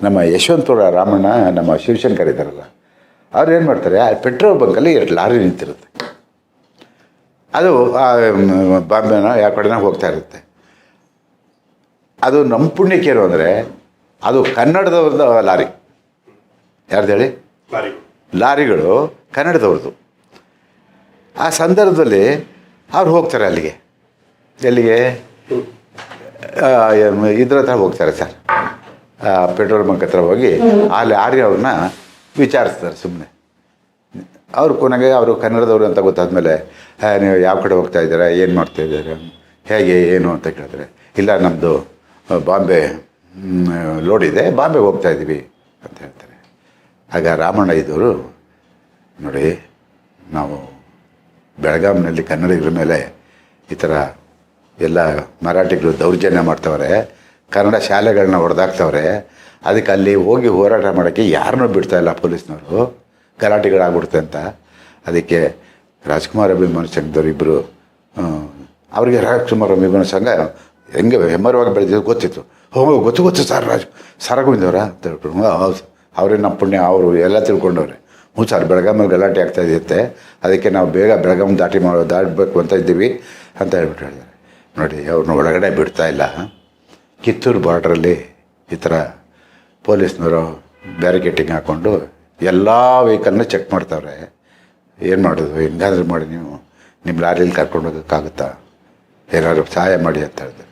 ನಮ್ಮ ಯಶವಂತಪುರ ರಾಮಣ್ಣ ನಮ್ಮ ಶಿವಶಂಕರ್ ಇದ್ದಾರಲ್ಲ ಅವ್ರು ಏನು ಮಾಡ್ತಾರೆ ಆ ಪೆಟ್ರೋಲ್ ಬಂಕಲ್ಲಿ ಎರಡು ಲಾರಿ ನಿಂತಿರುತ್ತೆ. ಅದು ಆ, ಬಾಂಬೆನ ಯಾವ ಕಡೆನ ಹೋಗ್ತಾ ಇರುತ್ತೆ. ಅದು ನಮ್ಮ ಪುಣ್ಯಕ್ಕೇನು ಅಂದರೆ ಅದು ಕನ್ನಡದವ್ರದ್ದು ಲಾರಿ. ಯಾರ್ದು ಹೇಳಿ? ಲಾರಿಗಳು ಕನ್ನಡದವ್ರದ್ದು. ಆ ಸಂದರ್ಭದಲ್ಲಿ ಅವ್ರು ಹೋಗ್ತಾರೆ ಅಲ್ಲಿಗೆ. ಎಲ್ಲಿಗೆ? ಇದ್ರ ಹತ್ರ ಹೋಗ್ತಾರೆ ಸರ್. ಪೆಟ್ರೋಲ್ ಬಂಕ್ ಹತ್ರ ಹೋಗಿ ಆ ಲಾರಿ ಅವ್ರನ್ನ ವಿಚಾರಿಸ್ತಾರೆ ಸುಮ್ಮನೆ ಅವ್ರು ಕೊನೆಗೆ ಅವರು ಕನ್ನಡದವರು ಅಂತ ಗೊತ್ತಾದ್ಮೇಲೆ "ಆ, ನೀವು ಯಾವ ಕಡೆ ಹೋಗ್ತಾ ಇದ್ದೀರಾ? ಏನು ಮಾಡ್ತಾ ಇದ್ದೀರಾ? ಹೇಗೆ ಏನು? ಅಂತ ಕೇಳಿದ್ರೆ ಇಲ್ಲ ನಮ್ಮದು ಬಾಂಬೆ ಲೋಡ್ ಇದೆ ಬಾಂಬೆ ಹೋಗ್ತಾ ಇದ್ದೀವಿ. ಅಂತ ಹೇಳ್ತಾರೆ. ಆಗ ರಾಮಣ್ಣ ಇದ್ದವರು ನೋಡಿ ನಾವು ಬೆಳಗಾವಿನಲ್ಲಿ ಕನ್ನಡಿಗರ ಮೇಲೆ ಈ ಥರ ಎಲ್ಲ ಮರಾಠಿಗಳು ದೌರ್ಜನ್ಯ ಮಾಡ್ತವ್ರೆ ಕನ್ನಡ ಶಾಲೆಗಳನ್ನ ಹೊಡೆದಾಕ್ತವ್ರೆ ಅದಕ್ಕೆ ಅಲ್ಲಿ ಹೋಗಿ ಹೋರಾಟ ಮಾಡೋಕ್ಕೆ ಯಾರನ್ನೂ ಬಿಡ್ತಾ ಇಲ್ಲ ಪೊಲೀಸ್ನವರು. ಗಲಾಟೆಗಳಾಗ್ಬಿಡುತ್ತೆ ಅಂತ. ಅದಕ್ಕೆ ರಾಜ್ಕುಮಾರ್ ಅಭಿಮಾನ ಸಂಘದವ್ರು ಇಬ್ಬರು ಅವರಿಗೆ ರಾಜ್ಕುಮಾರ್ ಅಭಿಮಾನ ಸಂಘ ಹೆಂಗೆ ಹೆಮ್ಮರವಾಗಿ ಬೆಳೆದಿದ್ದು ಗೊತ್ತಿತ್ತು. ಹೋಗೋ ಗೊತ್ತು ಗೊತ್ತು ಸರ್ ರಾಜ್ ಅವರ? ಅಂತ ಹೇಳ್ಬಿಟ್ಟು "ಹ್ಞೂ, ಹೌದು ಅವರೇ ನಮ್ಮ ಪುಣ್ಯ ಅವರು ಎಲ್ಲ ತಿಳ್ಕೊಂಡವ್ರೆ. ಹ್ಞೂ ಸರ್ ಬೆಳಗಾಮಲ್ಲಿ ಗಲಾಟೆ ಆಗ್ತಾ ಇದೆಯಂತೆ. ಅದಕ್ಕೆ ನಾವು ಬೇಗ ಬೆಳಗಾಮ್ ದಾಟಿ ಮಾಡೋ ದಾಟಬೇಕು ಅಂತ ಇದ್ದೀವಿ ಅಂತ ಹೇಳ್ಬಿಟ್ಟು ಹೇಳಿದ್ದಾರೆ. ನೋಡಿ ಅವ್ರನ್ನ ಒಳಗಡೆ ಬಿಡ್ತಾ ಇಲ್ಲ. ಕಿತ್ತೂರು ಬಾರ್ಡ್ರಲ್ಲಿ ಈ ಥರ ಪೊಲೀಸ್ನವರು ಬ್ಯಾರಿಕೇಟಿಂಗ್ ಹಾಕ್ಕೊಂಡು ಎಲ್ಲ ವೆಹಿಕಲ್ನ ಚೆಕ್ ಮಾಡ್ತಾವ್ರೆ. ಏನು ಮಾಡೋದು? ಹೆಂಗಾದ್ರೂ ಮಾಡಿ ನೀವು ನಿಮ್ಮ ಲಾರಿಯಲ್ಲಿ ಕರ್ಕೊಂಡು ಹೋಗೋಕ್ಕಾಗುತ್ತಾ? ಏನಾದ್ರು ಸಹಾಯ ಮಾಡಿ ಅಂತ ಹೇಳಿದ್ರೆ.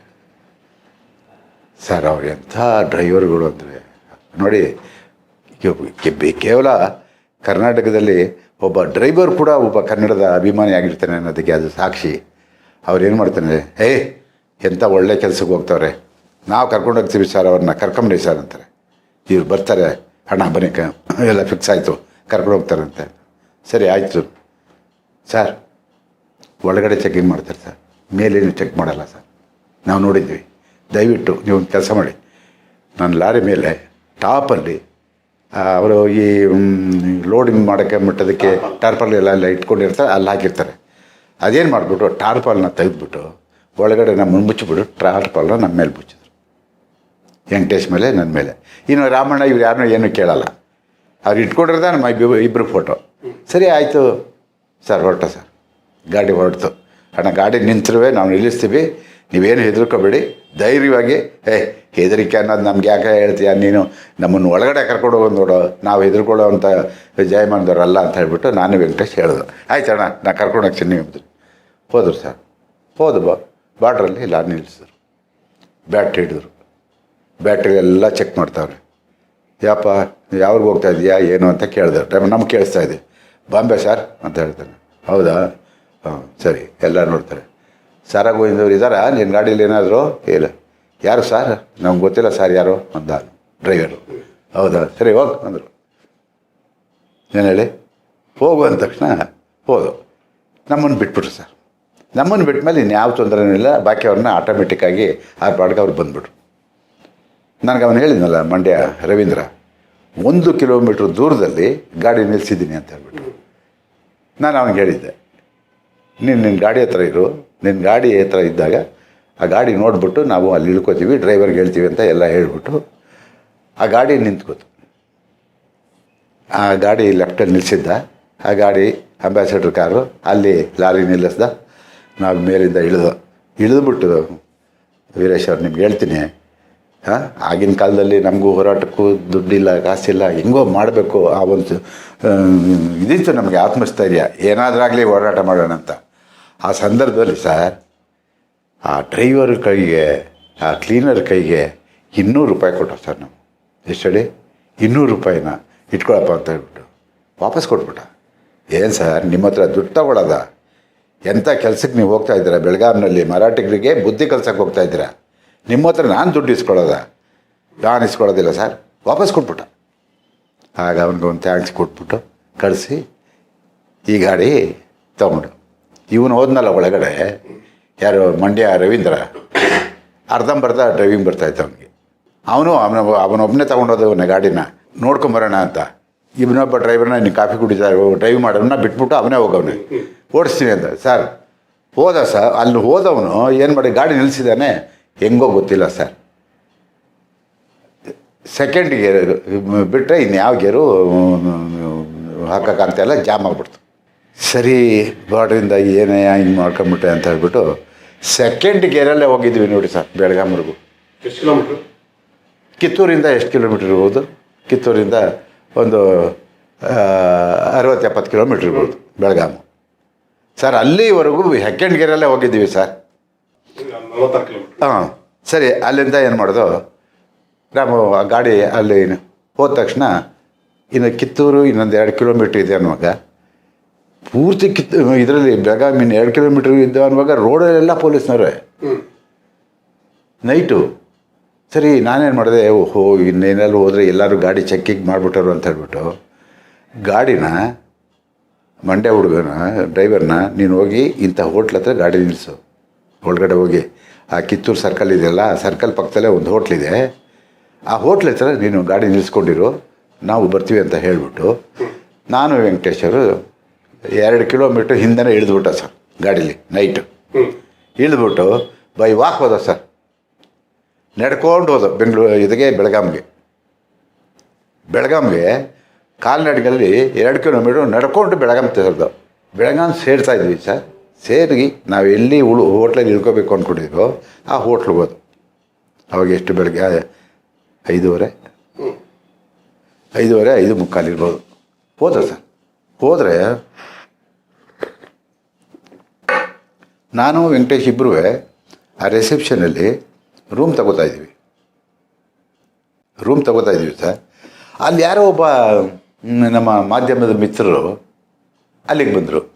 ಸರ್, ಅವ್ರು ಎಂಥ ಡ್ರೈವರ್ಗಳು ಅಂದರೆ? ನೋಡಿ ಕೇವಲ ಕರ್ನಾಟಕದಲ್ಲಿ ಒಬ್ಬ ಡ್ರೈವರ್ ಕೂಡ ಒಬ್ಬ ಕನ್ನಡದ ಅಭಿಮಾನಿ ಆಗಿರ್ತಾನೆ ಅನ್ನೋದಕ್ಕೆ ಅದು ಸಾಕ್ಷಿ. ಅವ್ರು ಏನು ಮಾಡ್ತಾನೆ? ಏಯ್, ಎಂಥ ಒಳ್ಳೆ ಕೆಲಸಕ್ಕೆ ಹೋಗ್ತವ್ರೆ. ನಾವು ಕರ್ಕೊಂಡು ಹೋಗ್ತೀವಿ ಸರ್ ಅವ್ರನ್ನ ಕರ್ಕೊಂಬಿಡಿ ಸರ್ ಅಂತಾರೆ ಇವ್ರು ಬರ್ತಾರೆ ಹಣ ಬನ್ನಿ, ಕ, ಎಲ್ಲ ಫಿಕ್ಸ್ ಆಯಿತು, ಕರ್ಕೊಂಡು ಹೋಗ್ತಾರಂತೆ ಸರಿ, ಆಯಿತು. ಸರ್ ಒಳಗಡೆ ಚೆಕಿಂಗ್ ಮಾಡ್ತಾರೆ ಸರ್ ಮೇಲೇನು ಚೆಕ್ ಮಾಡಲ್ಲ ಸರ್ ನಾವು ನೋಡಿದ್ವಿ. ದಯವಿಟ್ಟು ನೀವು ಕೆಲಸ ಮಾಡಿ. ನನ್ನ ಲಾರಿ ಮೇಲೆ ಟಾಪಲ್ಲಿ ಅವರು ಈ ಲೋಡಿಂಗ್ ಮಾಡೋಕ್ಕೆ ಮುಟ್ಟೋದಕ್ಕೆ ಟಾರ್ಪಲ್ ಎಲ್ಲ ಎಲ್ಲ ಇಟ್ಕೊಂಡಿರ್ತಾರೆ, ಅಲ್ಲಿ ಹಾಕಿರ್ತಾರೆ. ಅದೇನು ಮಾಡಿಬಿಟ್ಟು ಟಾರ್ಪಲ್ನ ತೆಗೆದುಬಿಟ್ಟು, ಒಳಗಡೆ ನಮ್ಮ ಮುಚ್ಚಿಬಿಟ್ಟು ಟಾರ್ಪಲ್ನ ನಮ್ಮ ಮೇಲೆ ಮುಚ್ಚಿದ್ರು ವೆಂಕಟೇಶ್ ಮೇಲೆ ನನ್ನ ಮೇಲೆ. ಇನ್ನು ರಾಮಣ್ಣ ಇವ್ರು ಯಾರನ್ನೂ ಏನೂ ಕೇಳಲ್ಲ. ಅವ್ರು ಇಟ್ಕೊಂಡಿರೋದ ನಮ್ಮ ಇಬ್ಬರು ಫೋಟೋ ಸರಿ, ಆಯಿತು. ಸರ್, ಹೊರಟ ಸರ್. ಗಾಡಿ ಹೊರಡ್ತು ಅಣ್ಣ, ಗಾಡಿ ನಿಂತಿರುವೆ, ನಾವು ನಿಲ್ಲಿಸ್ತೀವಿ. ನೀವೇನು ಹೆದರ್ಕೋಬೇಡಿ. ಧೈರ್ಯವಾಗಿ, ಏ, ಹೆದರಿಕೆ ಅನ್ನೋದು ನಮ್ಗೆ ಯಾಕೆ ಹೇಳ್ತೀಯ? ನೀನು ನಮ್ಮನ್ನು ಒಳಗಡೆ ಕರ್ಕೊಂಡು ಹೋಗೋದು ನೋಡು. ನಾವು ಹೆದರ್ಕೊಳ್ಳೋ ಅಂತ ಜಯಮಾನದವ್ರಲ್ಲ ಅಂತ ಹೇಳ್ಬಿಟ್ಟು ನಾನು ವೆಂಕಟೇಶ್ ಹೇಳಿದ್ರು ಆಯ್ತು ಅಣ್ಣ ನಾನು ಕರ್ಕೊಂಡು ಹೋಗ್ತೀನಿ ನೀವು ಹೋದ್ರು ಸರ್. ಹೋದು ಬಾ. ಬಾರ್ಡ್ರಲ್ಲಿ ಇಲ್ಲ, ನಿಲ್ಲಿಸಿದ್ರು. ಬ್ಯಾಟ್ರಿ ಹಿಡಿದ್ರು. ಬ್ಯಾಟ್ರಿ ಎಲ್ಲ ಚೆಕ್ ಮಾಡ್ತಾವ್ರೆ. ಯಾಪ ಯಾವ್ರಿಗೆ ಹೋಗ್ತಾ ಇದೆಯಾ, ಏನು ಅಂತ ಕೇಳಿದೆ. ಟೈಮ್ ನಮ್ಗೆ ಕೇಳಿಸ್ತಾ ಇದೆ. ಬಾಂಬೆ ಸರ್ ಅಂತ ಹೇಳ್ತಾನೆ. ಹೌದಾ? ಹಾಂ, ಸರಿ, ಎಲ್ಲ ನೋಡ್ತಾರೆ. ಸಾರಾಗ ಹೋಗಿದ್ದವ್ರು ಇದ್ದಾರಾ ನಿನ್ನ ಗಾಡೀಲಿ ಏನಾದರೂ? ಇಲ್ಲ. ಯಾರು ಸರ್ ನಮ್ಗೆ ಗೊತ್ತಿಲ್ಲ ಸರ್ ಯಾರು ಅಂದ ಡ್ರೈವರು ಹೌದಾ? ಸರಿ, ಹೋಗಿ ಅಂದರು. ಏನು ಹೇಳಿ? ಹೋಗು ಅಂದ ತಕ್ಷಣ ಹೋದು. ನಮ್ಮನ್ನು ಬಿಟ್ಬಿಟ್ರು ಸರ್ ನಮ್ಮನ್ನು ಬಿಟ್ಟ ಮೇಲೆ ಇನ್ಯಾವ ತೊಂದರೆನೂ ಇಲ್ಲ. ಬಾಕಿ ಅವ್ರನ್ನ ಆಟೋಮೆಟಿಕ್ಕಾಗಿ ಆ ಪಾಡ್ಗೆ ಅವ್ರು ಬಂದ್ಬಿಟ್ರು. ನನಗೆ ಅವನು ಹೇಳಿದ್ನಲ್ಲ ಮಂಡ್ಯ ರವೀಂದ್ರ, ಒಂದು ಕಿಲೋಮೀಟ್ರ್ ದೂರದಲ್ಲಿ ಗಾಡಿ ನಿಲ್ಲಿಸಿದ್ದೀನಿ ಅಂತ ಹೇಳ್ಬಿಟ್ಟು ನಾನು ಅವನಿಗೆ ಹೇಳಿದ್ದೆ, ನೀನು ನಿನ್ನ ಗಾಡಿ ಹತ್ರ ಇರು ನಿನ್ನ ಗಾಡಿ ಹತ್ರ ಇದ್ದಾಗ ಆ ಗಾಡಿ ನೋಡಿಬಿಟ್ಟು ನಾವು ಅಲ್ಲಿ ಇಳ್ಕೊತೀವಿ, ಡ್ರೈವರ್ಗೆ ಹೇಳ್ತೀವಿ ಅಂತ ಎಲ್ಲ ಹೇಳಿಬಿಟ್ಟು ಆ ಗಾಡಿ ನಿಂತ್ಕೋತು. ಆ ಗಾಡಿ ಲೆಫ್ಟಲ್ಲಿ ನಿಲ್ಲಿಸಿದ್ದ ಆ ಗಾಡಿ ಅಂಬಾಸಿಡರ್ ಕಾರು ಅಲ್ಲಿ ಲಾರಿ ನಿಲ್ಲಿಸ್ದ, ನಾವು ಮೇಲಿಂದ ಇಳಿದು, ಇಳಿದ್ಬಿಟ್ಟು ವೀರೇಶ್ ಅವ್ರು ನಿಮ್ಗೆ ಹೇಳ್ತೀನಿ ಹಾಂ? ಆಗಿನ ಕಾಲದಲ್ಲಿ ನಮಗೂ ಹೋರಾಟಕ್ಕೂ ದುಡ್ಡಿಲ್ಲ, ಕಾಸಿಲ್ಲ, ಹೆಂಗೋ ಮಾಡಬೇಕು ಆ ಒಂದು ಇದಿತ್ತು ನಮಗೆ ಆತ್ಮಸ್ಥೈರ್ಯ. ಏನಾದರಾಗಲಿ ಹೋರಾಟ ಮಾಡೋಣ ಅಂತ. ಆ ಸಂದರ್ಭದಲ್ಲಿ ಸರ್, ಆ ಡ್ರೈವರ್ ಕೈಗೆ, ಆ ಕ್ಲೀನರ್ ಕೈಗೆ ಇನ್ನೂರು ರೂಪಾಯಿ ಕೊಟ್ಟರು ಸರ್ ನಾವು. ಎಷ್ಟು ಹೇಳಿ? ಇನ್ನೂರು ರೂಪಾಯಿನ ಇಟ್ಕೊಳಪ್ಪ ಅಂತ ಹೇಳ್ಬಿಟ್ಟು ವಾಪಸ್ ಕೊಟ್ಬಿಟ್ಟ. ಏನು ಸರ್, ನಿಮ್ಮ ಹತ್ರ ದುಡ್ಡು ತಗೊಳ್ಳೋದ ಎಂಥ ಕೆಲಸಕ್ಕೆ ನೀವು ಹೋಗ್ತಾ ಇದ್ದೀರಾ? ಬೆಳಗಾವಿನಲ್ಲಿ ಮರಾಠಿಗರಿಗೆ ಬುದ್ಧಿ ಕೆಲಸಕ್ಕೆ ಹೋಗ್ತಾ ಇದ್ದೀರಾ? ನಿಮ್ಮ ಹತ್ರ ನಾನು ದುಡ್ಡು ಇಸ್ಕೊಳ್ಳೋದ? ನಾನು ಇಸ್ಕೊಳ್ಳೋದಿಲ್ಲ ಸರ್. ವಾಪಸ್ ಕೊಟ್ಬಿಟ್ಟ. ಆಗ ಅವನಿಗೆ ಒಂದು ಥ್ಯಾಂಕ್ಸ್ ಕೊಟ್ಬಿಟ್ಟು ಕಳಿಸಿ, ಈ ಗಾಡಿ ತಗೊಂಡು. ಇವನು ಹೋದ್ನಲ್ಲ ಒಳಗಡೆ, ಯಾರು ಮಂಡ್ಯ ರವೀಂದ್ರ, ಅರ್ಧಂಬರ್ಧ ಡ್ರೈವಿಂಗ್ ಬರ್ತಾಯಿತ್ತು ಅವನಿಗೆ. ಅವನು ಅವನ ಅವನೊಬ್ಬನೇ ತೊಗೊಂಡೋದವನ ಗಾಡಿನ ನೋಡ್ಕೊಂಬರೋಣ ಅಂತ. ಇವನೊಬ್ಬ ಡ್ರೈವರ್ನ ನೀನು ಕಾಫಿ ಕುಡಿತಾರೆ ಡ್ರೈವ್ ಮಾಡೋಣ ಬಿಟ್ಬಿಟ್ಟು ಅವನೇ ಹೋಗವನೇ. ಓಡಿಸ್ತೀನಿ ಅಂತ ಸರ್, ಹೋದ ಸರ್ ಅಲ್ಲಿ ಹೋದವನು ಏನು ಮಾಡಿ ಗಾಡಿ ನಿಲ್ಲಿಸಿದ್ದಾನೆ ಹೆಂಗೋ ಗೊತ್ತಿಲ್ಲ ಸರ್. ಸೆಕೆಂಡ್ ಗೇರ್ ಬಿಟ್ಟರೆ ಇನ್ಯಾವ ಗೇರು ಹಾಕೋಕ್ಕಂತೆಲ್ಲ ಜಾಮ್ ಆಗ್ಬಿಡ್ತು. ಸರಿ ಬಾರ್ಡ್ರಿಂದ ಏನೇ ಹಿಂಗೆ ಮಾಡ್ಕೊಂಬಿಟ್ಟೆ ಅಂತ ಹೇಳ್ಬಿಟ್ಟು ಸೆಕೆಂಡ್ ಗೇರಲ್ಲೇ ಹೋಗಿದ್ವಿ ನೋಡಿ ಸರ್ ಬೆಳಗಾಮ್ವರೆಗೂ ಎಷ್ಟು ಕಿಲೋಮೀಟ್ರ್? ಕಿತ್ತೂರಿಂದ ಎಷ್ಟು ಕಿಲೋಮೀಟ್ರ್ ಇರ್ಬೋದು? ಕಿತ್ತೂರಿಂದ ಒಂದು ಅರವತ್ತೆಪ್ಪತ್ತು ಕಿಲೋಮೀಟ್ರ್ ಇರ್ಬೋದು ಬೆಳಗಾಮು ಸರ್ ಅಲ್ಲಿವರೆಗೂ ಸೆಕೆಂಡ್ ಗೇರಲ್ಲೇ ಹೋಗಿದ್ದೀವಿ ಸರ್. ಹಾಂ ಸರಿ ಅಲ್ಲಿಂದ ಏನು ಮಾಡೋದು? ನಾವು ಆ ಗಾಡಿ ಅಲ್ಲಿ ಹೋದ ತಕ್ಷಣ ಇನ್ನು ಕಿತ್ತೂರು ಇನ್ನೊಂದು ಎರಡು ಕಿಲೋಮೀಟ್ರ್ ಇದೆ ಅನ್ನುವಾಗ ಪೂರ್ತಿ ಕಿತ್ತು ಇದರಲ್ಲಿ ಬೆಳಗಾವಿ ಇನ್ನು ಎರಡು ಕಿಲೋಮೀಟ್ರ್ ಇದ್ದ ಅನ್ನುವಾಗ ರೋಡಲ್ಲೆಲ್ಲ ಪೊಲೀಸ್ನವ್ರೆ. ನೈಟು ಸರಿ ನಾನೇನು ಮಾಡಿದೆ ಓಹೋ ಇನ್ನೇನೆಲ್ಲ ಹೋದರೆ ಎಲ್ಲರೂ ಗಾಡಿ ಚೆಕ್ಕಿಂಗ್ ಮಾಡಿಬಿಟ್ಟರು ಅಂತ ಹೇಳ್ಬಿಟ್ಟು ಗಾಡಿನ ಮಂಡ್ಯ ಹುಡುಗನ ಡ್ರೈವರ್ನ ನೀನು ಹೋಗಿ ಇಂಥ ಹೋಟ್ಲ್ ಹತ್ರ ಗಾಡಿ ನಿಲ್ಲಿಸು ಒಳಗಡೆ ಹೋಗಿ, ಆ ಕಿತ್ತೂರು ಸರ್ಕಲ್ ಇದೆಯಲ್ಲ, ಆ ಸರ್ಕಲ್ ಪಕ್ಕದಲ್ಲೇ ಒಂದು ಹೋಟ್ಲಿದೆ ಆ ಹೋಟ್ಲ್ ಹತ್ರ ನೀನು ಗಾಡಿ ನಿಲ್ಲಿಸ್ಕೊಂಡಿರು ನಾವು ಬರ್ತೀವಿ ಅಂತ ಹೇಳಿಬಿಟ್ಟು ನಾನು ವೆಂಕಟೇಶ್ವರು ಎರಡು ಕಿಲೋಮೀಟ್ರ್ ಹಿಂದೆನೇ ಇಳಿದ್ಬಿಟ್ಟ ಸರ್, ಗಾಡೀಲಿ ನೈಟು ಇಳಿದ್ಬಿಟ್ಟು ಬೈ ವಾಕ್ ಹೋದ ಸರ್. ನಡ್ಕೊಂಡು ಹೋದ ಬೆಂಗಳೂರು ಇದಕ್ಕೆ ಬೆಳಗಾಂಗೆ. ಬೆಳಗಾಂಗೆ ಕಾಲ್ನಡಿಗಲ್ಲಿ ಎರಡು ಕಿಲೋಮೀಟ್ರ್ ನಡ್ಕೊಂಡು ಬೆಳಗಾಂ ತೆರೆದು ಬೆಳಗಾಂ ಸೇರ್ತಾ ಇದ್ವಿ ಸರ್. ಸೇರಿ ನಾವು ಎಲ್ಲಿ ಉಳು ಹೋಟ್ಲಲ್ಲಿ ಇಳ್ಕೋಬೇಕು ಅಂದ್ಕೊಂಡಿದ್ವೋ ಆ ಹೋಟ್ಲಿಗೆ ಹೋದು ಅವಾಗ ಎಷ್ಟು ಬೆಳಗ್ಗೆ? ಐದೂವರೆ? ಐದೂವರೆ, ಐದು ಮುಕ್ಕಾಲು ಇರ್ಬೋದು. ಹೋದ ಸರ್. ಹೋದರೆ ನಾನು, ವೆಂಕಟೇಶ್ ಇಬ್ಬರೂ ಆ ರಿಸೆಪ್ಷನಲ್ಲಿ ರೂಮ್ ತಗೋತಾ ಇದ್ದೀವಿ. ರೂಮ್ ತಗೋತಾ ಇದ್ದೀವಿ ಸರ್. ಅಲ್ಲಿ ಯಾರೋ ಒಬ್ಬ ನಮ್ಮ ಮಾಧ್ಯಮದ ಮಿತ್ರರು ಅಲ್ಲಿಗೆ ಬಂದರು.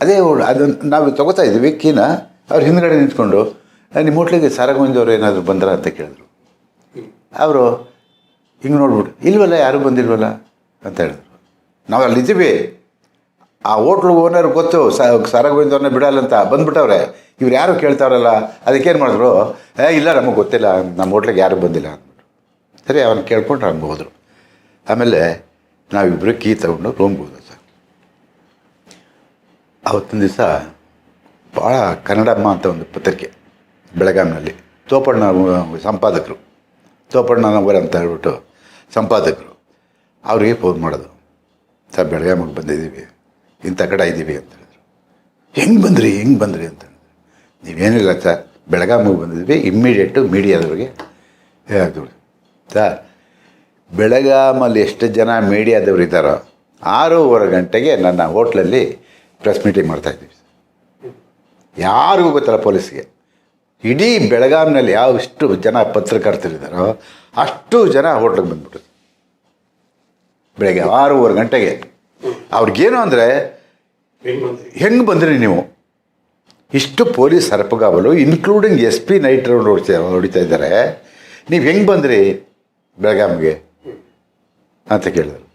ಅದೇ ಅದನ್ನು ನಾವು ತಗೋತಾ ಇದ್ದೀವಿ ಕೀನ. ಅವ್ರು ಹಿಂದ್ಗಡೆ ನಿಂತ್ಕೊಂಡು "ಆ, ನಿಮ್ಮ ಹೋಟ್ಲಿಗೆ ಸಾರಗೋವಿಂದವ್ರು ಏನಾದರೂ ಬಂದ್ರ? ಅಂತ ಕೇಳಿದ್ರು. ಅವರು ಹಿಂಗೆ ನೋಡ್ಬಿಟ್ಟು ಇಲ್ವಲ್ಲ ಯಾರೂ ಬಂದಿಲ್ವಲ್ಲ? ಅಂತ ಹೇಳಿದ್ರು. ನಾವು ಅಲ್ಲಿ ಇದ್ದೀವಿ. ಆ ಹೋಟ್ಲು ಓನರ್ ಗೊತ್ತು ಸಾರಗೋವಿಂದವ್ರನ್ನ ಬಿಡಲ್ಲ ಅಂತ ಬಂದ್ಬಿಟ್ಟವ್ರೆ. ಇವ್ರು ಯಾರು ಕೇಳ್ತಾವ್ರಲ್ಲ ಅದಕ್ಕೇನು ಮಾಡಿದ್ರು ಏ ಇಲ್ಲ ನಮಗೆ ಗೊತ್ತಿಲ್ಲ ನಮ್ಮ ಹೋಟ್ಲಿಗೆ ಯಾರು ಬಂದಿಲ್ಲ. ಅಂದ್ಬಿಟ್ಟು ಸರಿ ಅವನು ಕೇಳ್ಕೊಂಡು ಹಂಗೆ ಹೋದರು. ಆಮೇಲೆ ನಾವಿಬ್ಬರು ಕೀ ತಗೊಂಡು ರೂಮ್ಗೆ ಹೋದ ಸರ್ ಅವತ್ತಿನ ದಿವಸ ಭಾಳ ಕನ್ನಡಮ್ಮ ಅಂತ ಒಂದು ಪತ್ರಿಕೆ ಬೆಳಗಾಂನಲ್ಲಿ ತೋಪಣ್ಣ ಸಂಪಾದಕರು. ತೋಪಣ್ಣನವರ ಅಂತ ಹೇಳ್ಬಿಟ್ಟು ಸಂಪಾದಕರು. ಅವ್ರಿಗೆ ಫೋನ್ ಮಾಡೋದು. ಸರ್ ಬೆಳಗಾಮಿಗೆ ಬಂದಿದ್ದೀವಿ. ಇಂಥ ಕಡೆ ಇದ್ದೀವಿ ಅಂತ ಹೇಳಿದ್ರು. ಹೆಂಗೆ ಬಂದ್ರಿ ಹೆಂಗೆ ಬಂದ್ರಿ ಅಂತ ಹೇಳಿದ್ರು. ನೀವೇನಿಲ್ಲ ಸರ್ ಬೆಳಗಾಮಿಗೆ ಬಂದಿದ್ವಿ ಇಮ್ಮಿಡಿಯೇಟು ಮೀಡಿಯಾದವ್ರಿಗೆ ಹೇಳ್ತೀವಿ. ಸರ್ ಬೆಳಗಾಮಲ್ಲಿ ಎಷ್ಟು ಜನ ಮೀಡಿಯಾದವ್ರು ಇದ್ದಾರೋ ಆರೂವರೆ ಗಂಟೆಗೆ ನನ್ನ ಹೋಟ್ಲಲ್ಲಿ ಪ್ರೆಸ್ ಮೀಟಿಂಗ್ ಮಾಡ್ತಾಯಿದ್ದೀವಿ ಯಾರಿಗೂ ಗೊತ್ತಲ್ಲ ಪೊಲೀಸ್ಗೆ. ಇಡೀ ಯಾವ ಇಷ್ಟು ಜನ ಪತ್ರಕರ್ತರಿದ್ದಾರೋ ಅಷ್ಟು ಜನ ಹೋಟ್ಲಿಗೆ ಬಂದ್ಬಿಟ್ಟು ಬೆಳಗ್ಗೆ ಆರೂವರೆ ಗಂಟೆಗೆ. ಅವ್ರಿಗೇನು ಅಂದರೆ ಹೆಂಗೆ ಬಂದ್ರಿ ಬಂದ್ರಿ ನೀವು? ಇಷ್ಟು police ಸರಪಗಾವಲು including S P night round ಹೊಡಿತಾ ಹೊಡಿತಾ ಇದ್ದಾರೆ. ನೀವು ಹೆಂಗೆ ಬಂದ್ರಿ ಬೆಳಗಾವಿಗೆ? ಅಂತ ಕೇಳಿದ್ರು.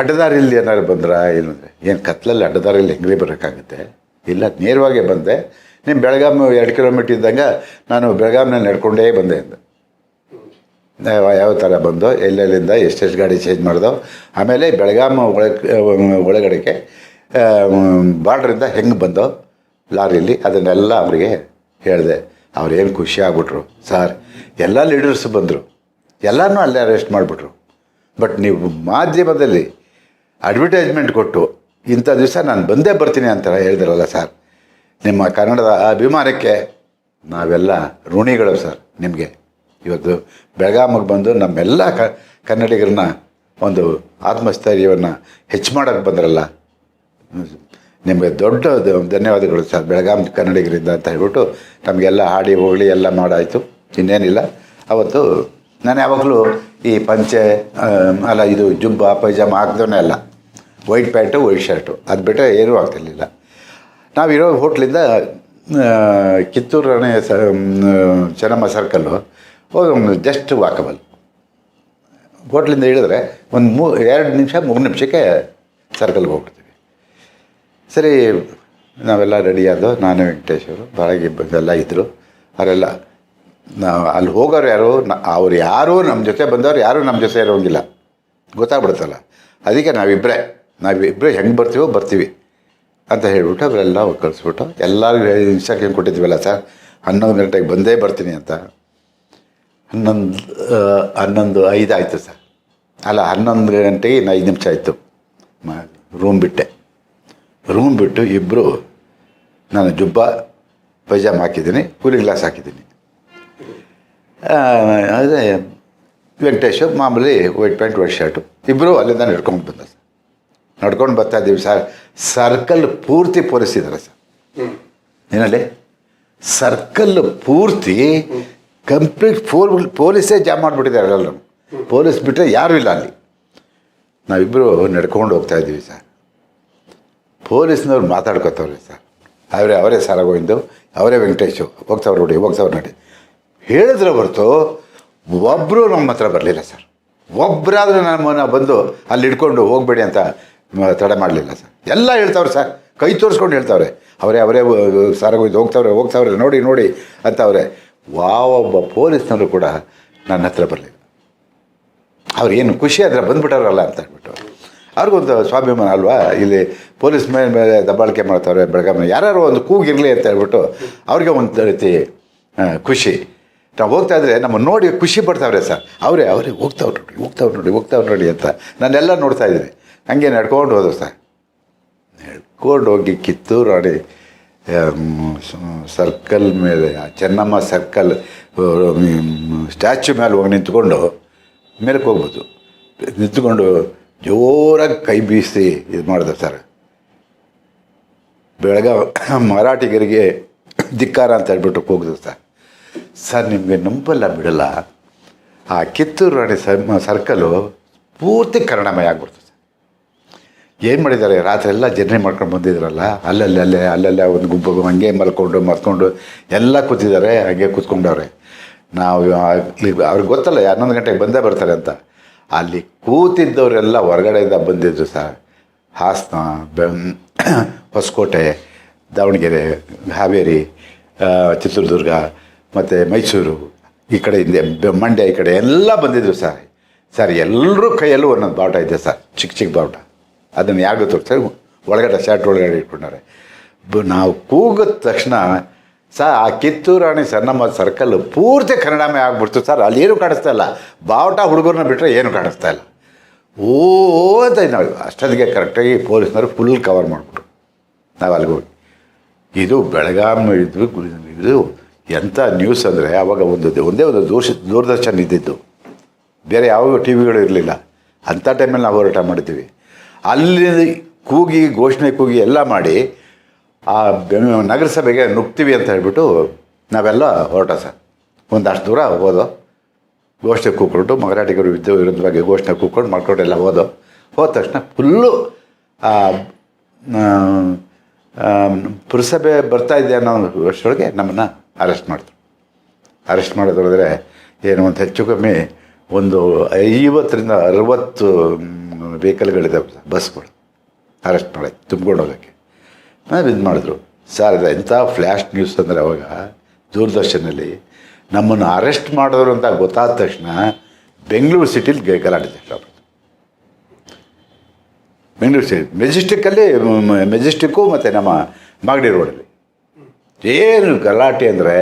ಅಡ್ಡದಾರಿಯಲ್ಲಿ ಏನಾರು ಬಂದ್ರಾ, ಏನು ಏನು ಕತ್ಲಲ್ಲಿ ಅಡ್ಡದಾರಿಯಲ್ಲಿ ಹೆಂಗ್ರಿ ಬರೋಕ್ಕಾಗುತ್ತೆ? ಇಲ್ಲ ನೇರವಾಗೆ ಬಂದೆ. ನಿಮ್ಮ ಬೆಳಗಾಮ್ ಎರಡು ಕಿಲೋಮೀಟ್ರ್ ಇದ್ದಂಗೆ ನಾನು ಬೆಳಗಾಮ್ನ ನಡ್ಕೊಂಡೇ ಬಂದೆ ಅಂದ. ಯಾವ ಥರ ಬಂದು, ಎಲ್ಲೆಲ್ಲಿಂದ ಎಷ್ಟೆಷ್ಟು ಗಾಡಿ ಚೇಂಜ್ ಮಾಡ್ದೋ, ಆಮೇಲೆ ಬೆಳಗಾಮ್ ಒಳಗೆ, ಒಳಗಡೆಗೆ ಬಾರ್ಡ್ರಿಂದ ಹೆಂಗೆ ಬಂದೋ ಲಾರಿಲಿ ಅದನ್ನೆಲ್ಲ ಅವರಿಗೆ ಹೇಳಿದೆ. ಅವ್ರೇನು ಖುಷಿ ಆಗ್ಬಿಟ್ರು. ಸರ್, ಎಲ್ಲ ಲೀಡರ್ಸ್ ಬಂದರು. ಎಲ್ಲರೂ ಅಲ್ಲೇ ಅರೆಸ್ಟ್ ಮಾಡಿಬಿಟ್ರು. ಬಟ್ ನೀವು ಮಾಧ್ಯಮದಲ್ಲಿ ಅಡ್ವರ್ಟೈಸ್ಮೆಂಟ್ ಕೊಟ್ಟು ಇಂಥ ದಿವಸ ನಾನು ಬಂದೇ ಬರ್ತೀನಿ ಅಂತ ಹೇಳಿದ್ರಲ್ಲ ಸರ್ ನಿಮ್ಮ ಕನ್ನಡದ ಅಭಿಮಾನಕ್ಕೆ ನಾವೆಲ್ಲ ಋಣಿಗಳು ಸರ್ ನಿಮಗೆ. ಇವತ್ತು ಬೆಳಗಾಮಿಗೆ ಬಂದು ನಮ್ಮೆಲ್ಲ ಕನ್ನಡಿಗರನ್ನ ಒಂದು ಆತ್ಮಸ್ಥೈರ್ಯವನ್ನು ಹೆಚ್ಚು ಮಾಡೋಕ್ಕೆ ಬಂದ್ರಲ್ಲ. ನಿಮಗೆ ದೊಡ್ಡ ಧನ್ಯವಾದಗಳು ಸರ್ ಬೆಳಗಾಮ್ ಕನ್ನಡಿಗರಿಂದ ಅಂತ ಹೇಳ್ಬಿಟ್ಟು ನಮಗೆಲ್ಲ ಹಾಡಿ ಹೋಗಲಿ ಎಲ್ಲ ಮಾಡಾಯಿತು. ಇನ್ನೇನಿಲ್ಲ. ಅವತ್ತು ನಾನು ಯಾವಾಗಲೂ ಈ ಪಂಚೆ ಅಲ್ಲ, ಇದು ಜುಬ್ಬ ಪೈಜಾಮ ಹಾಕ್ದವನೇ ಅಲ್ಲ. ವೈಟ್ ಪ್ಯಾಂಟು ವೈಟ್ ಶರ್ಟು ಅದು ಬಿಟ್ಟರೆ ಏನೂ ಆಗ್ತಿರ್ಲಿಲ್ಲ. ನಾವಿರೋ ಹೋಟ್ಲಿಂದ ಕಿತ್ತೂರು ರಾಣಿ, ಸ ಚೆನ್ನಮ್ಮ ಸರ್ಕಲ್ಲು ಜಸ್ಟ್ ವಾಕಬಲ್ ಹೋಟ್ಲಿಂದ ಇಳಿದ್ರೆ ಒಂದು ಮೂ, ಎರಡು ನಿಮಿಷ, ಮೂರು ನಿಮಿಷಕ್ಕೆ ಸರ್ಕಲ್ಗೆ ಹೋಗ್ಬಿಡ್ತೀವಿ. ಸರಿ, ನಾವೆಲ್ಲ ರೆಡಿ ಆದೋ, ನಾನು ವೆಂಕಟೇಶ್ವರು ಬಾಳಗಿ ಎಲ್ಲ ಇದ್ದರು ಅವರೆಲ್ಲ ನಾವು ಅಲ್ಲಿ ಹೋಗೋರು ಯಾರು ಅವ್ರು ಯಾರೂ ನಮ್ಮ ಜೊತೆ ಬಂದವ್ರು ಯಾರೂ ನಮ್ಮ ಜೊತೆ ಇರೋಂಗಿಲ್ಲ. ಗೊತ್ತಾಗ್ಬಿಡುತ್ತಲ್ಲ? ಅದಕ್ಕೆ ನಾವಿಬ್ಬರೇ ನಾವಿಬ್ಬರೇ ಹೆಂಗೆ ಬರ್ತೀವೋ ಬರ್ತೀವಿ ಅಂತ ಹೇಳಿಬಿಟ್ಟು ಅವರೆಲ್ಲ ಕಳಿಸ್ಬಿಟ್ಟು ಎಲ್ಲರಿಗೂ ಇನ್ಸ್ಟ್ರಕ್ಷನ್ ಕೊಟ್ಟಿದ್ವಲ್ಲ ಸರ್? ಹನ್ನೊಂದು ಗಂಟೆಗೆ ಬಂದೇ ಬರ್ತೀನಿ ಅಂತ. ಹನ್ನೊಂದು ಹನ್ನೊಂದು ಐದು ಆಯಿತು ಸರ್. ಅಲ್ಲ, ಹನ್ನೊಂದು ಗಂಟೆಗೆ ಇನ್ನು ಐದು ನಿಮಿಷ ಆಯಿತು. ರೂಮ್ ಬಿಟ್ಟೆ. ರೂಮ್ ಬಿಟ್ಟು ಇಬ್ಬರು ನಾನು ಜುಬ್ಬ, ಪೈಜಾಮ್ ಹಾಕಿದ್ದೀನಿ, ಕೂಲಿ ಗ್ಲಾಸ್ ಹಾಕಿದ್ದೀನಿ. ಅದೇ ವೆಂಕಟೇಶ್ ಮಾಮೂಲಿ ವೈಟ್ ಪ್ಯಾಂಟ್ ವೈಟ್ ಶರ್ಟು. ಇಬ್ಬರು ಅಲ್ಲಿಂದ ನಡ್ಕೊಂಡು ಬಂದ ಸರ್. ನಡ್ಕೊಂಡು ಬರ್ತಾ ಇದ್ದೀವಿ ಸರ್. ಸರ್ಕಲ್ ಪೂರ್ತಿ ಪೊರೆಸಿದ್ದಾರೆ ಸರ್. ಏನಲ್ಲಿ? ಸರ್ಕಲ್ ಪೂರ್ತಿ ಕಂಪ್ಲೀಟ್ ಫೋರ್ ಪೊಲೀಸೇ ಜಾಮ್ ಮಾಡಿಬಿಟ್ಟಿದ್ದಾರೆ ಎಲ್ಲರೂ. ಪೊಲೀಸ್ ಬಿಟ್ಟರೆ ಯಾರೂ ಇಲ್ಲ ಅಲ್ಲಿ. ನಾವಿಬ್ಬರು ನಡ್ಕೊಂಡು ಹೋಗ್ತಾ ಇದ್ದೀವಿ ಸರ್. ಪೊಲೀಸ್ನವ್ರು ಮಾತಾಡ್ಕೊತವ್ರಿ ಸರ್. ಅವರೇ ಅವರೇ ಸಾರಾಗೋಯ್ದು ಅವರೇ ವೆಂಕಟೇಶು ಹೋಗ್ತಾವ್ರು ನೋಡಿ ಹೋಗ್ತಾವ್ರು ನೋಡಿ. ಹೇಳಿದ್ರೆ ಹೊರತು ಒಬ್ಬರು ನಮ್ಮ ಹತ್ರ ಬರಲಿಲ್ಲ ಸರ್. ಒಬ್ಬರಾದ್ರೂ ನಮ್ಮನ್ನ ಬಂದು ಅಲ್ಲಿ ಹಿಡ್ಕೊಂಡು ಹೋಗಬೇಡಿ ಅಂತ ತಡೆ ಮಾಡಲಿಲ್ಲ ಸರ್. ಎಲ್ಲ ಹೇಳ್ತಾವ್ರೆ ಸರ್. ಕೈ ತೋರಿಸ್ಕೊಂಡು ಹೇಳ್ತಾವ್ರೆ. ಅವರೇ ಅವರೇ ಸಾರಾಗೋಯ್ತು ಹೋಗ್ತಾವ್ರೆ ಹೋಗ್ತಾವ್ರೆ, ನೋಡಿ ನೋಡಿ ಅಂತವ್ರೆ. ಒಬ್ಬ ಪೊಲೀಸ್ನವರು ಕೂಡ ನನ್ನ ಹತ್ರ ಬರಲಿಲ್ಲ. ಏನು ಖುಷಿ ಆದರೆ ಬಂದುಬಿಟ್ಟವ್ರಲ್ಲ ಅಂತ ಹೇಳ್ಬಿಟ್ಟು. ಅವ್ರಿಗೊಂದು ಸ್ವಾಭಿಮಾನ ಅಲ್ವಾ? ಇಲ್ಲಿ ಪೊಲೀಸ್ ಮೇಲೆ ಮೇಲೆ ದಬ್ಬಾಳಿಕೆ ಮಾಡ್ತಾವ್ರೆ ಬೆಳಗಾವಿ ಯಾರು ಒಂದು ಕೂಗಿರಲಿ ಅಂತ ಹೇಳ್ಬಿಟ್ಟು ಅವ್ರಿಗೆ ಒಂದು ರೀತಿ ಖುಷಿ. ನಾವು ಹೋಗ್ತಾ ಇದ್ರೆ ನಮ್ಮ ನೋಡಿ ಖುಷಿ ಪಡ್ತಾವ್ರೆ ಸರ್. ಅವರೇ ಅವರೇ, ಹೋಗ್ತಾವ್ರು ನೋಡಿ ಹೋಗ್ತಾವ್ರು ನೋಡಿ ಹೋಗ್ತಾವ್ರು ನೋಡಿ ಅಂತ. ನಾನೆಲ್ಲ ನೋಡ್ತಾ ಇದ್ದೀನಿ. ಹಂಗೆ ನಡ್ಕೊಂಡು ಹೋದ್ರು ಸರ್. ನಡ್ಕೊಂಡು ಹೋಗಿ ಕಿತ್ತೂರು ನೋಡಿ ಸರ್ಕಲ್ ಮೇಲೆ ಚೆನ್ನಮ್ಮ ಸರ್ಕಲ್ ಸ್ಟ್ಯಾಚ್ಯೂ ಮೇಲೆ ಹೋಗಿ ನಿಂತ್ಕೊಂಡು ಮೇಲಕ್ಕೆ ಹೋಗ್ಬೋದು. ನಿಂತ್ಕೊಂಡು ಜೋರಾಗಿ ಕೈ ಬೀಸಿ ಇದು ಮಾಡಿದೆ ಸರ್. ಬೆಳಗಾವಿ ಮರಾಠಿಗರಿಗೆ ಧಿಕ್ಕಾರ ಅಂತ ಹೇಳ್ಬಿಟ್ಟು ಹೋಗಿದ್ರು ಸರ್. ಸರ್, ನಿಮಗೆ ನಂಬಲ್ಲ ಬಿಡಲ್ಲ. ಆ ಕಿತ್ತೂರು ರಾಣಿ ಸರ್ಕಲು ಪೂರ್ತಿ ಕನ್ನಡಮಯ ಆಗ್ಬಿಡ್ತು ಸರ್. ಏನು ಮಾಡಿದ್ದಾರೆ? ರಾತ್ರಿ ಎಲ್ಲ ಜರ್ನಿ ಮಾಡ್ಕೊಂಡು ಬಂದಿದ್ರಲ್ಲ? ಅಲ್ಲಲ್ಲಿ, ಅಲ್ಲೇ, ಅಲ್ಲಲ್ಲೇ ಒಂದು ಗುಂಪು ಹಂಗೆ ಮಲ್ಕೊಂಡು ಮಲ್ಕೊಂಡು ಎಲ್ಲ ಕೂತಿದ್ದಾರೆ, ಹಾಗೆ ಕೂತ್ಕೊಂಡವ್ರೆ. ನಾವು ಅವ್ರಿಗೆ ಗೊತ್ತಲ್ಲ, ಹನ್ನೊಂದು ಗಂಟೆಗೆ ಬಂದೇ ಬರ್ತಾರೆ ಅಂತ. ಅಲ್ಲಿ ಕೂತಿದ್ದವರೆಲ್ಲ ಹೊರಗಡೆಯಿಂದ ಬಂದಿದ್ರು ಸರ್. ಹಾಸನ, ಬೆಂ, ಹೊಸಕೋಟೆ, ದಾವಣಗೆರೆ, ಹಾವೇರಿ ಚಿತ್ರದುರ್ಗ ಮತ್ತು ಮೈಸೂರು, ಈ ಕಡೆ ಹಿಂದೆ ಬೆ- ಮಂಡ್ಯ ಈ ಕಡೆ ಎಲ್ಲ ಬಂದಿದ್ರು ಸರ್. ಸರ್ ಎಲ್ಲರೂ ಕೈಯಲ್ಲೂ ಒಂದೊಂದು ಬಾವುಟ ಇದೆ ಸರ್. ಚಿಕ್ಕ ಚಿಕ್ಕ ಬಾವುಟ. ಅದನ್ನು ಯಾರು ತೋರಿಸ್ತಾರೆ. ಒಳಗಡೆ ಶರ್ಟ್ ಒಳಗಡೆ ಇಟ್ಕೊಂಡಾರೆ ನಾವು ಕೂಗಿದ ತಕ್ಷಣ, ಸರ್, ಆ ಕಿತ್ತೂರು ರಾಣಿ ನಮ್ಮ ಸರ್ಕಲ್ ಪೂರ್ತಿ ಕನ್ನಡಮಯ ಆಗ್ಬಿಡ್ತು ಸರ್. ಅಲ್ಲಿ ಏನು ಕಾಣಿಸ್ತಾ ಇಲ್ಲ. ಬಾವುಟ ಹುಡುಗರನ್ನ ಬಿಟ್ಟರೆ ಏನು ಕಾಣಿಸ್ತಾ ಇಲ್ಲ. ಓ ಅಂತ ನಾವು ಅಷ್ಟೊತ್ತಿಗೆ ಕರೆಕ್ಟಾಗಿ ಪೊಲೀಸ್ನವರು ಫುಲ್ ಕವರ್ ಮಾಡಿಬಿಟ್ರು. ನಾವು ಅಲ್ಲಿಗೆ ಹೋಗಿ. ಇದು ಬೆಳಗಾಂ ಇದು ಇದು ಎಂಥ ನ್ಯೂಸ್ ಅಂದರೆ ಆವಾಗ ಒಂದು ಒಂದೇ ಒಂದು ದೂರ ದೂರದರ್ಶನ ಇದ್ದಿದ್ದು. ಬೇರೆ ಯಾವ ಟಿ ವಿಗಳು ಇರಲಿಲ್ಲ. ಅಂಥ ಟೈಮಲ್ಲಿ ನಾವು ಹೋರಾಟ ಮಾಡಿದ್ದೀವಿ ಅಲ್ಲಿ ಕೂಗಿ, ಘೋಷಣೆ ಕೂಗಿ ಎಲ್ಲ ಮಾಡಿ, ಆ ನಗರಸಭೆಗೆ ನುಗ್ತೀವಿ ಅಂತ ಹೇಳಿಬಿಟ್ಟು ನಾವೆಲ್ಲ ಹೊರಟ ಸರ್. ಒಂದಷ್ಟು ದೂರ ಹೋದೋ, ಘೋಷಣೆ ಕೂತ್ಕೊಂಡು ಮರಾಠಿಗರು ವಿದ್ಯ ವಿರುದ್ಧವಾಗಿ ಘೋಷಣೆ ಕೂಕೊಂಡು ಮಾಡ್ಕೊಂಡು ಎಲ್ಲ ಹೋದೋ, ಹೋದ ತಕ್ಷಣ ಫುಲ್ಲು ಪುರಸಭೆ ಬರ್ತಾ ಇದೆ ಅನ್ನೋ ವರ್ಷದೊಳಗೆ ನಮ್ಮನ್ನು ಅರೆಸ್ಟ್ ಮಾಡಿದ್ರು ಅರೆಸ್ಟ್ ಮಾಡೋದಾದ್ರೆ ಏನು ಒಂದು ಹೆಚ್ಚು ಕಮ್ಮಿ ಒಂದು ಐವತ್ತರಿಂದ ಅರವತ್ತು ವೆಹಿಕಲ್ಗಳಿದ್ದಾವೆ ಬಸ್ಗಳು. ಅರೆಸ್ಟ್ ಮಾಡಿ, ತುಂಬ್ಕೊಂಡು ಹೋಗೋಕ್ಕೆ. ನಾವು ಇದು ಮಾಡಿದ್ರು. ಸರ್, ಇದು ಎಂಥ ಫ್ಲ್ಯಾಶ್ ನ್ಯೂಸ್ ಅಂದರೆ ಅವಾಗ ದೂರದರ್ಶನಲ್ಲಿ ನಮ್ಮನ್ನು ಅರೆಸ್ಟ್ ಮಾಡಿದ್ರು ಅಂತ ಗೊತ್ತಾದ ತಕ್ಷಣ ಬೆಂಗಳೂರು ಸಿಟಿಲಿ ಗಲಾಟೆ ಬೆಂಗಳೂರು ಸಿಟಿ, ಮೆಜೆಸ್ಟಿಕ್ಕಲ್ಲಿ ಮೆಜೆಸ್ಟಿಕ್ಕು ಮತ್ತು ನಮ್ಮ ಮಾಗಡಿ ರೋಡಲ್ಲಿ. ಏನು ಗಲಾಟೆ ಅಂದರೆ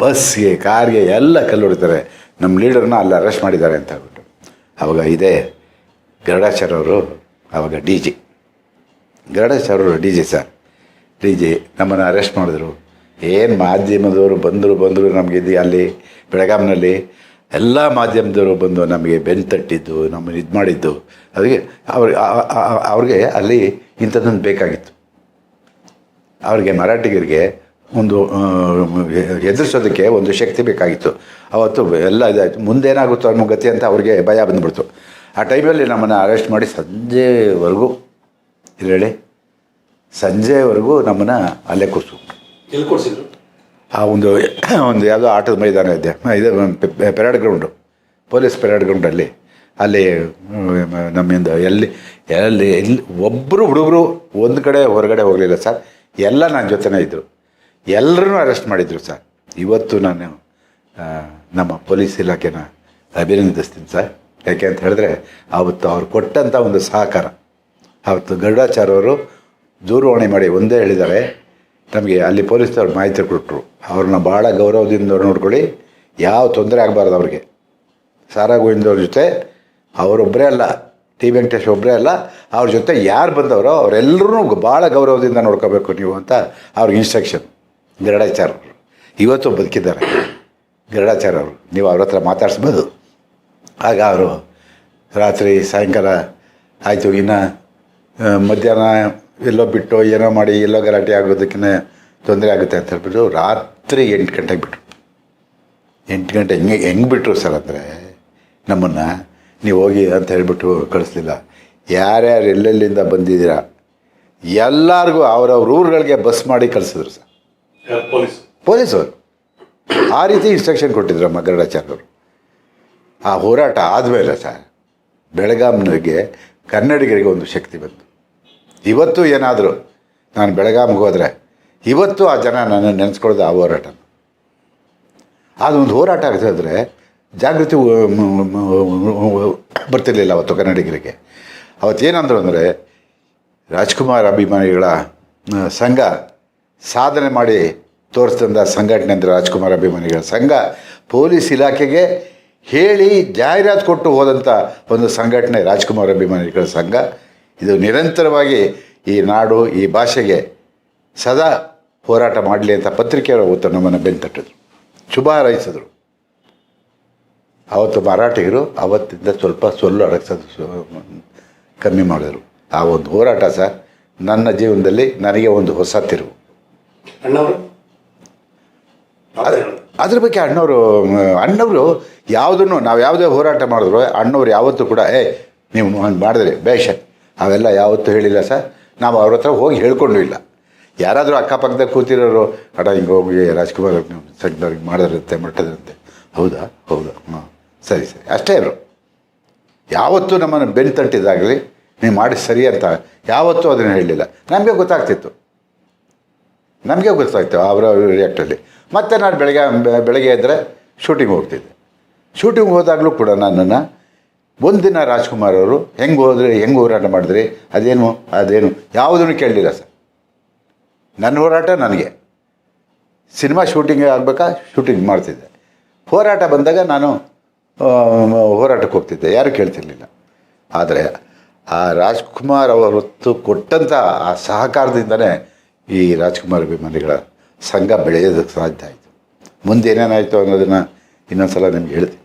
ಬಸ್ಗೆ, ಕಾರ್ಗೆ ಎಲ್ಲ ಕಲ್ಲು ಹೊಡಿತಾರೆ ನಮ್ಮ ಲೀಡರ್ನ ಅಲ್ಲಿ ಅರೆಸ್ಟ್ ಮಾಡಿದ್ದಾರೆ ಅಂತ ಹೇಳ್ಬಿಟ್ಟು. ಅವಾಗ ಇದೇ ಗರುಡಾಚಾರ್ಯ ಅವರು, ಅವಾಗ ಡಿ ಜಿ. ಗರುಡಾಚಾರ್ಯ ಅವರು D G sir. D G ನಮ್ಮನ್ನು ಅರೆಸ್ಟ್ ಮಾಡಿದ್ರು. ಏನು ಮಾಧ್ಯಮದವರು ಬಂದರು ಬಂದರು ನಮಗೆ ಇದು ಅಲ್ಲಿ, ಬೆಳಗಾಂನಲ್ಲಿ, ಎಲ್ಲ ಮಾಧ್ಯಮದವರು ಬಂದು ನಮಗೆ ಬೆನ್ನು ತಟ್ಟಿದ್ದು, ನಮ್ಮನ್ನು ಇದು ಮಾಡಿದ್ದು. ಅದಕ್ಕೆ ಅವ್ರಿಗೆ ಅವ್ರಿಗೆ ಅಲ್ಲಿ ಇಂಥದ್ದೊಂದು ಬೇಕಾಗಿತ್ತು. ಅವ್ರಿಗೆ ಮರಾಠಿಗರಿಗೆ ಒಂದು ಎದುರಿಸೋದಕ್ಕೆ ಒಂದು ಶಕ್ತಿ ಬೇಕಾಗಿತ್ತು. ಅವತ್ತು ಎಲ್ಲ ಇದಾಯಿತು. ಮುಂದೇನಾಗುತ್ತೋ ಅನ್ನೋ ಗತಿ ಅಂತ ಅವ್ರಿಗೆ ಭಯ ಬಂದ್ಬಿಡ್ತು. ಆ ಟೈಮಲ್ಲಿ ನಮ್ಮನ್ನು ಅರೆಸ್ಟ್ ಮಾಡಿ ಸಂಜೆವರೆಗೂ ಇಲ್ಲೇಳಿ ಹೇಳಿ ಸಂಜೆವರೆಗೂ ನಮ್ಮನ್ನು ಅಲ್ಲೇ ಕೂರಿಸು. ಎಲ್ಲಿ ಕೊಡ್ಸಿದ್ರು ಆ ಒಂದು ಒಂದು ಯಾವುದೋ ಆಟದ ಮೈದಾನ ಇದೆ. ಇದು ಪೆರೇಡ್ ಗ್ರೌಂಡು ಪೊಲೀಸ್ ಪೆರೇಡ್ ಗ್ರೌಂಡಲ್ಲಿ ಅಲ್ಲಿ. ನಮ್ಮಿಂದ ಎಲ್ಲಿ ಎಲ್ಲಿ ಎಲ್ಲಿ ಒಬ್ಬರು ಹುಡುಗರು ಒಂದು ಕಡೆ ಹೊರಗಡೆ ಹೋಗಲಿಲ್ಲ ಸರ್. ಎಲ್ಲ ನನ್ನ ಜೊತೆನೇ ಇದ್ದರು ಎಲ್ಲರೂ ಅರೆಸ್ಟ್ ಮಾಡಿದರು ಸರ್. ಇವತ್ತು ನಾನು ನಮ್ಮ ಪೊಲೀಸ್ ಇಲಾಖೆನ ಅಭಿನಂದಿಸ್ತೀನಿ ಸರ್. ಯಾಕೆ ಅಂತ ಹೇಳಿದ್ರೆ, ಅವತ್ತು ಅವ್ರು ಕೊಟ್ಟಂಥ ಒಂದು ಸಹಕಾರ, ಅವತ್ತು ಗರುಡಾಚಾರ್ಯವರು ದೂರವಾಣಿ ಮಾಡಿ ಒಂದೇ ಹೇಳಿದ್ದಾರೆ. ನಮಗೆ ಅಲ್ಲಿ ಪೊಲೀಸ್ನವ್ರು ಮಾಹಿತಿ ಕೊಟ್ಟರು ಅವ್ರನ್ನ ಭಾಳ ಗೌರವದಿಂದ ನೋಡ್ಕೊಳ್ಳಿ. ಯಾವ ತೊಂದರೆ ಆಗಬಾರ್ದು ಅವ್ರಿಗೆ. ಸಾರಾ ಗೋವಿಂದವ್ರ ಜೊತೆ ಅವರೊಬ್ಬರೇ ಅಲ್ಲ, ಟಿ ವೆಂಕಟೇಶ್ ಒಬ್ಬರೇ ಅಲ್ಲ, ಅವ್ರ ಜೊತೆ ಯಾರು ಬಂದವರೋ ಅವರೆಲ್ಲರೂ ಭಾಳ ಗೌರವದಿಂದ ನೋಡ್ಕೋಬೇಕು ನೀವು ಅಂತ ಅವ್ರಿಗೆ ಇನ್ಸ್ಟ್ರಕ್ಷನ್ ಗರುಡಾಚಾರ್ಯರು. ಇವತ್ತು ಬದುಕಿದ್ದಾರೆ. ಗರಡಾಚಾರ್ಯರು, ನೀವು ಅವ್ರ ಹತ್ರ ಮಾತಾಡಿಸ್ಬೋದು. ಆಗ ಅವರು ರಾತ್ರಿ ಸಾಯಂಕಾಲ ಆಯಿತು, ಇನ್ನು ಮಧ್ಯಾಹ್ನ ಎಲ್ಲೋ ಬಿಟ್ಟು ಏನೋ ಮಾಡಿ, ಎಲ್ಲೋ ಗಲಾಟೆ ಆಗೋದಕ್ಕಿಂತ ತೊಂದರೆ ಆಗುತ್ತೆ ಅಂತ ಹೇಳ್ಬಿಟ್ಟು ರಾತ್ರಿ ಎಂಟು ಗಂಟೆಗೆ ಬಿಟ್ಟರು ಎಂಟು ಗಂಟೆ ಹೆಂಗೆ ಹೆಂಗೆ ಬಿಟ್ಟರು ಸರ್ ಅಂದರೆ, ನಮ್ಮನ್ನು ನೀವು ಹೋಗಿ ಅಂತ ಹೇಳಿಬಿಟ್ಟು ಕಳಿಸ್ಲಿಲ್ಲ. ಯಾರ್ಯಾರು ಎಲ್ಲೆಲ್ಲಿಂದ ಬಂದಿದ್ದೀರಾ? ಎಲ್ಲರಿಗೂ ಅವರವ್ರ ಊರುಗಳಿಗೆ ಬಸ್ ಮಾಡಿ ಕಳಿಸಿದ್ರು ಸರ್. ಪೊಲೀಸವರು ಆ ರೀತಿ ಇನ್ಸ್ಟ್ರಕ್ಷನ್ ಕೊಟ್ಟಿದ್ರು ನಮ್ಮ ಗರುಡಾಚಾರ್ಯರು. ಆ ಹೋರಾಟ ಆದಮೇಲೆ ಸರ್ ಬೆಳಗಾಂನಿಗೆ ಕನ್ನಡಿಗರಿಗೆ ಒಂದು ಶಕ್ತಿ ಬಂತು. ಇವತ್ತು ಏನಾದರೂ ನಾನು ಬೆಳಗಾಂಗೆ ಹೋದರೆ, ಇವತ್ತು ಆ ಜನ ನನ್ನ ನೆನೆಸ್ಕೊಳ್ಳೋದು ಆ ಹೋರಾಟ. ಅದೊಂದು ಹೋರಾಟ ಆಗ್ತಿದ್ರೆ ಜಾಗೃತಿ ಬರ್ತಿರ್ಲಿಲ್ಲ ಅವತ್ತು ಕನ್ನಡಿಗರಿಗೆ. ಅವತ್ತೇನಂದ್ರು ಅಂದರೆ ರಾಜ್ಕುಮಾರ್ ಅಭಿಮಾನಿಗಳ ಸಂಘ ಸಾಧನೆ ಮಾಡಿ ತೋರಿಸ್ತಂದ ಸಂಘಟನೆ ಅಂದರೆ ರಾಜ್ಕುಮಾರ್ ಅಭಿಮಾನಿಗಳ ಸಂಘ. ಪೊಲೀಸ್ ಇಲಾಖೆಗೆ ಹೇಳಿ ಜಾಹೀರಾತು ಕೊಟ್ಟು ಹೋದಂಥ ಒಂದು ಸಂಘಟನೆ ರಾಜ್ಕುಮಾರ್ ಅಭಿಮಾನಿಗಳ ಸಂಘ. ಇದು ನಿರಂತರವಾಗಿ ಈ ನಾಡು, ಈ ಭಾಷೆಗೆ ಸದಾ ಹೋರಾಟ ಮಾಡಲಿ ಅಂತ ಪತ್ರಿಕೆಯವರು ಅವತ್ತು ನಮ್ಮನ್ನು ಬೆಂತಟ್ಟಿದ್ರು. ಶುಭ ಹಾರೈಸಿದ್ರು. ಅವತ್ತು ಮರಾಠಿಗರು ಅವತ್ತಿಂದ ಸ್ವಲ್ಪ ಸೊಲ್ಲು ಅಡಗಿಸೋದು ಕಮ್ಮಿ ಮಾಡಿದ್ರು. ಆ ಒಂದು ಹೋರಾಟ ಸರ್, ನನ್ನ ಜೀವನದಲ್ಲಿ ನನಗೆ ಒಂದು ಹೊಸ ತಿರುವು. ಅಣ್ಣವರು? ಅದ್- ಅದ್ರ ಬಗ್ಗೆ ಅಣ್ಣವರು ಅಣ್ಣವರು ಯಾವುದನ್ನು ನಾವು ಯಾವುದೇ ಹೋರಾಟ ಮಾಡಿದ್ರು, ಅಣ್ಣವ್ರು ಯಾವತ್ತೂ ಕೂಡ ಏ ನೀವು ಹಂಗೆ ಮಾಡಿದ್ರೆ, ಬೇಷ, ಅವೆಲ್ಲ ಯಾವತ್ತೂ ಹೇಳಿಲ್ಲ ಸರ್. ನಾವು ಅವ್ರ ಹತ್ರ ಹೋಗಿ ಹೇಳ್ಕೊಂಡು ಇಲ್ಲ. ಯಾರಾದರೂ ಅಕ್ಕಪಕ್ಕದಾಗ ಕೂತಿರೋರು ಅಡ ಹಿಂಗೆ ಹೋಗಿ ರಾಜ್ಕುಮಾರ್ ಸಂಘದವ್ರಿಗೆ ಮಾಡಿದ್ರಂತೆ ಮಟ್ಟದಂತೆ ಹೌದಾ? ಹೌದಾ? ಹಾಂ. ಸರಿ ಸರಿ. ಅಷ್ಟೇ ಇರು ಯಾವತ್ತೂ ನಮ್ಮನ್ನು ಬೆನ್ ತಟ್ಟಿದ್ದಾಗಲಿ ನೀವು ಮಾಡಿ ಸರಿ ಅಂತ ಯಾವತ್ತೂ ಅದನ್ನು ಹೇಳಲಿಲ್ಲ ನಮಗೆ ಗೊತ್ತಾಗ್ತಿತ್ತು. ನಮಗೆ ಗೊತ್ತಾಯ್ತು ಅವರ ರಿಯಾಕ್ಟಲ್ಲಿ ಮತ್ತೆ ನಾನು ಬೆಳಗ್ಗೆ ಬೆಳಗ್ಗೆ ಎದ್ದರೆ ಶೂಟಿಂಗ್ ಹೋಗ್ತಿದ್ದೆ. ಶೂಟಿಂಗ್ ಹೋದಾಗಲೂ ಕೂಡ ನನ್ನನ್ನು ಒಂದಿನ ರಾಜ್ಕುಮಾರ್ ಅವರು ಹೆಂಗೆ ಹೋದ್ರೆ, ಹೆಂಗೆ ಹೋರಾಟ ಮಾಡಿದ್ರಿ? ಅದೇನು ಅದೇನು ಯಾವುದನ್ನು ಕೇಳಲಿಲ್ಲ ಸರ್. ನನ್ನ ಹೋರಾಟ ನನಗೆ. Cinema shooting ಆಗಬೇಕಾ? ಶೂಟಿಂಗ್ ಮಾಡ್ತಿದ್ದೆ. ಹೋರಾಟ ಬಂದಾಗ ನಾನು ಹೋರಾಟಕ್ಕೆ ಹೋಗ್ತಿದ್ದೆ. ಯಾರು ಕೇಳ್ತಿರ್ಲಿಲ್ಲ. ಆದರೆ ಆ ರಾಜ್ಕುಮಾರ್ ಅವರು ಕೊಟ್ಟಂಥ ಆ ಸಹಕಾರದಿಂದನೇ ಈ ರಾಜ್ಕುಮಾರ್ ಅಭಿಮಾನಿಗಳ ಸಂಘ ಬೆಳೆಯೋದಕ್ಕೆ ಸಾಧ್ಯ ಆಯಿತು. ಮುಂದೆ ಏನೇನಾಯಿತು ಅನ್ನೋದನ್ನು ಇನ್ನೊಂದು ಸಲ ನಿಮ್ಗೆ ಹೇಳ್ತೀನಿ.